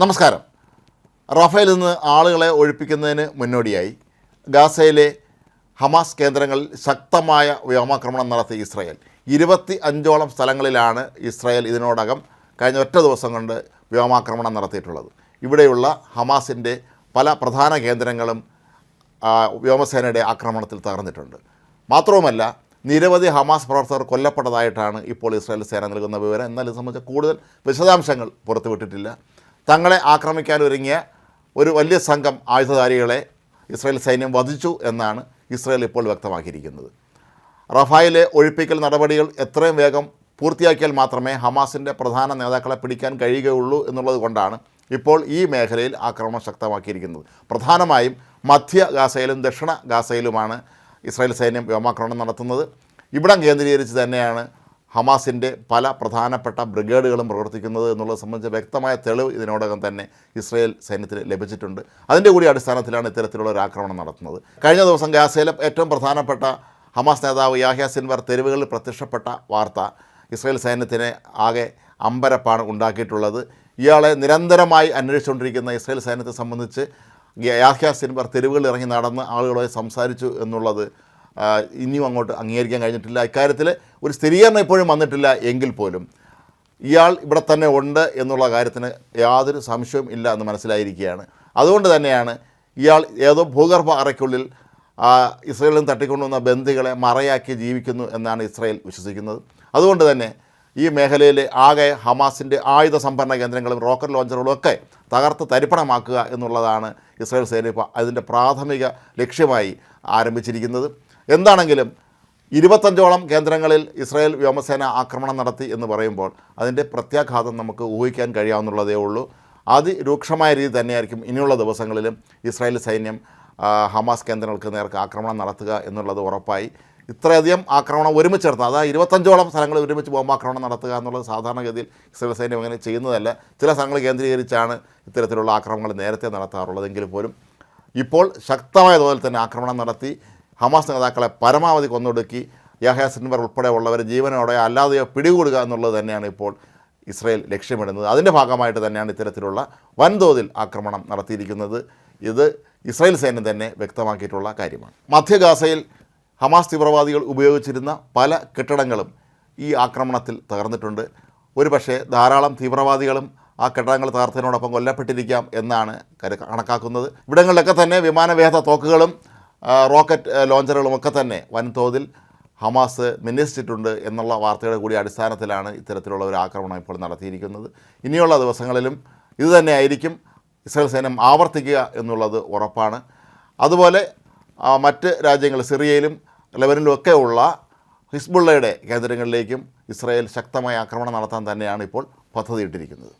നമസ്കാരം. റഫേൽ നിന്ന് ആളുകളെ ഒഴിപ്പിക്കുന്നതിന് മുന്നോടിയായി. ഗാസയിലെ ഹമാസ് കേന്ദ്രങ്ങളിൽ ശക്തമായ വ്യോമാക്രമണം നടത്തി ഇസ്രായേൽ. ഇരുപത്തി അഞ്ചോളം സ്ഥലങ്ങളിലാണ് ഇസ്രായേൽ ഇതിനോടകം കഴിഞ്ഞ ഒറ്റ ദിവസം കൊണ്ട് വ്യോമാക്രമണം നടത്തിയിട്ടുള്ളത്. ഇവിടെയുള്ള ഹമാസിന്റെ പല പ്രധാന കേന്ദ്രങ്ങളും വ്യോമസേനയുടെ ആക്രമണത്തിൽ തകർന്നിട്ടുണ്ട്. മാത്രവുമല്ല നിരവധി ഹമാസ് പ്രവർത്തകർ കൊല്ലപ്പെട്ടതായിട്ടാണ് ഇപ്പോൾ ഇസ്രായേൽ സേന നൽകുന്ന വിവരം. എന്നാൽ ഇത് സംബന്ധിച്ച കൂടുതൽ വിശദാംശങ്ങൾ പുറത്തുവിട്ടിട്ടില്ല. തങ്ങളെ ആക്രമിക്കാൻ ഒരുങ്ങിയ ഒരു വലിയ സംഘം ആയുധധാരികളെ ഇസ്രായേൽ സൈന്യം വധിച്ചു എന്നാണ് ഇസ്രായേൽ ഇപ്പോൾ വ്യക്തമാക്കിയിരിക്കുന്നത്. റഫായിലെ ഒഴിപ്പിക്കൽ നടപടികൾ എത്രയും വേഗം പൂർത്തിയാക്കിയാൽ മാത്രമേ ഹമാസിന്റെ പ്രധാന നേതാക്കളെ പിടിക്കാൻ കഴിയുകയുള്ളൂ എന്നുള്ളത് കൊണ്ടാണ് ഇപ്പോൾ ഈ മേഖലയിൽ ആക്രമണം ശക്തമാക്കിയിരിക്കുന്നത്. പ്രധാനമായും മധ്യ ഗാസയിലും ദക്ഷിണ ഗാസയിലുമാണ് ഇസ്രായേൽ സൈന്യം വ്യോമാക്രമണം നടത്തുന്നത്. ഇവിടം കേന്ദ്രീകരിച്ച് തന്നെയാണ് ഹമാസിന്റെ പല പ്രധാനപ്പെട്ട ബ്രിഗേഡുകളും പ്രവർത്തിക്കുന്നത് എന്നുള്ളത് സംബന്ധിച്ച വ്യക്തമായ തെളിവ് ഇതിനോടകം തന്നെ ഇസ്രയേൽ സൈന്യത്തിന് ലഭിച്ചിട്ടുണ്ട്. അതിന്റെ കൂടി അടിസ്ഥാനത്തിലാണ് ഇത്തരത്തിലുള്ള ഒരു ആക്രമണം നടത്തുന്നത്. കഴിഞ്ഞ ദിവസം ഗാസയിലെ ഏറ്റവും പ്രധാനപ്പെട്ട ഹമാസ് നേതാവ് യാഹ്യ സിൻവർ തെരുവുകളിൽ പ്രത്യക്ഷപ്പെട്ട വാർത്ത ഇസ്രയേൽ സൈന്യത്തിന് ആകെ അമ്പരപ്പാണ് ഉണ്ടാക്കിയിട്ടുള്ളത്. ഇയാളെ നിരന്തരമായി അന്വേഷിച്ചുകൊണ്ടിരിക്കുന്ന ഇസ്രയേൽ സൈന്യത്തെ സംബന്ധിച്ച് യാഹ്യ സിൻവർ തെരുവുകളിൽ ഇറങ്ങി നടന്ന് ആളുകളെ സംസാരിച്ചു എന്നുള്ളത് ഇനിയും അങ്ങോട്ട് അംഗീകരിക്കാൻ കഴിഞ്ഞിട്ടില്ല. ഇക്കാര്യത്തിൽ ഒരു സ്ഥിരീകരണം ഇപ്പോഴും വന്നിട്ടില്ല എങ്കിൽ പോലും ഇയാൾ ഇവിടെ തന്നെ ഉണ്ട് എന്നുള്ള കാര്യത്തിന് യാതൊരു സംശയവും ഇല്ല എന്ന് മനസ്സിലായിരിക്കുകയാണ്. അതുകൊണ്ട് തന്നെയാണ് ഇയാൾ ഏതോ ഭൂഗർഭ അറയ്ക്കുള്ളിൽ ഇസ്രയേലിൽ തട്ടിക്കൊണ്ടുവന്ന ബന്ധികളെ മറയാക്കി ജീവിക്കുന്നു എന്നാണ് ഇസ്രയേൽ വിശ്വസിക്കുന്നത്. അതുകൊണ്ട് തന്നെ ഈ മേഖലയിലെ ആകെ ഹമാസിന്റെ ആയുധ സംഭരണ കേന്ദ്രങ്ങളും റോക്കറ്റ് ലോഞ്ചറുകളും ഒക്കെ തകർത്ത് തരിപ്പണമാക്കുക എന്നുള്ളതാണ് ഇസ്രായേൽ സേന ഇപ്പോൾ അതിന്റെ പ്രാഥമിക ലക്ഷ്യമായി ആരംഭിച്ചിരിക്കുന്നത്. എന്താണെങ്കിലും ഇരുപത്തഞ്ചോളം കേന്ദ്രങ്ങളിൽ ഇസ്രായേൽ വ്യോമസേന ആക്രമണം നടത്തി എന്ന് പറയുമ്പോൾ അതിന്റെ പ്രത്യാഘാതം നമുക്ക് ഊഹിക്കാൻ കഴിയാവുന്നുള്ളതേ ഉള്ളൂ. അതിരൂക്ഷമായ രീതി തന്നെയായിരിക്കും ഇനിയുള്ള ദിവസങ്ങളിലും ഇസ്രായേൽ സൈന്യം ഹമാസ് കേന്ദ്രങ്ങൾക്ക് നേർക്ക് ആക്രമണം നടത്തുക എന്നുള്ളത് ഉറപ്പായി. ഇത്രയധികം ആക്രമണം ഒരുമിച്ച് നടത്തുക അതായത് ഇരുപത്തഞ്ചോളം സ്ഥലങ്ങൾ ഒരുമിച്ച് ബോംബാക്രമണം നടത്തുക എന്നുള്ളത് സാധാരണഗതിയിൽ ഇസ്രായേൽ സൈന്യം അങ്ങനെ ചെയ്യുന്നതല്ല. ചില സ്ഥലങ്ങൾ കേന്ദ്രീകരിച്ചാണ് ഇത്തരത്തിലുള്ള ആക്രമണങ്ങൾ നേരത്തെ നടത്താറുള്ളതെങ്കിൽ പോലും ഇപ്പോൾ ശക്തമായ തോതിൽ തന്നെ ആക്രമണം നടത്തി ഹമാസ് നേതാക്കളെ പരമാവധി കൊന്നൊടുക്കി യഹയ സിൻവർ ഉൾപ്പെടെ ഉള്ളവർ ജീവനോടെ അല്ലാതെയോ പിടികൂടുക എന്നുള്ളത് തന്നെയാണ് ഇപ്പോൾ ഇസ്രയേൽ ലക്ഷ്യമിടുന്നത്. അതിന്റെ ഭാഗമായിട്ട് തന്നെയാണ് ഇത്തരത്തിലുള്ള വൻതോതിൽ ആക്രമണം നടത്തിയിരിക്കുന്നത്. ഇത് ഇസ്രായേൽ സൈന്യം തന്നെ വ്യക്തമാക്കിയിട്ടുള്ള കാര്യമാണ്. മധ്യ ഗാസയിൽ ഹമാസ് തീവ്രവാദികൾ ഉപയോഗിച്ചിരുന്ന പല കെട്ടിടങ്ങളും ഈ ആക്രമണത്തിൽ തകർന്നിട്ടുണ്ട്. ഒരുപക്ഷെ ധാരാളം തീവ്രവാദികളും ആ കെട്ടിടങ്ങൾ തകർത്തതിനോടൊപ്പം കൊല്ലപ്പെട്ടിരിക്കാം എന്നാണ് കണക്കാക്കുന്നത്. ഇവിടങ്ങളിലൊക്കെ തന്നെ വിമാനവേധ തോക്കുകളും റോക്കറ്റ് ആ, ലോഞ്ചറുകളും ഒക്കെ തന്നെ വൻതോതിൽ ഹമാസ് വിന്യസിച്ചിട്ടുണ്ട് എന്നുള്ള വാർത്തയുടെ കൂടി അടിസ്ഥാനത്തിലാണ് ഇത്തരത്തിലുള്ള ഒരു ആക്രമണം ഇപ്പോൾ നടത്തിയിരിക്കുന്നത്. ഇനിയുള്ള ദിവസങ്ങളിലും ഇതുതന്നെയായിരിക്കും ഇസ്രായേൽ സൈന്യം ആവർത്തിക്കുക എന്നുള്ളത് ഉറപ്പാണ്. അതുപോലെ മറ്റ് രാജ്യങ്ങൾ സിറിയയിലും ലെബനിലുമൊക്കെ ഉള്ള ഹിസ്ബുള്ളയുടെ കേന്ദ്രങ്ങളിലേക്കും ഇസ്രായേൽ ശക്തമായ ആക്രമണം നടത്താൻ തന്നെയാണ് ഇപ്പോൾ പദ്ധതിയിട്ടിരിക്കുന്നത്.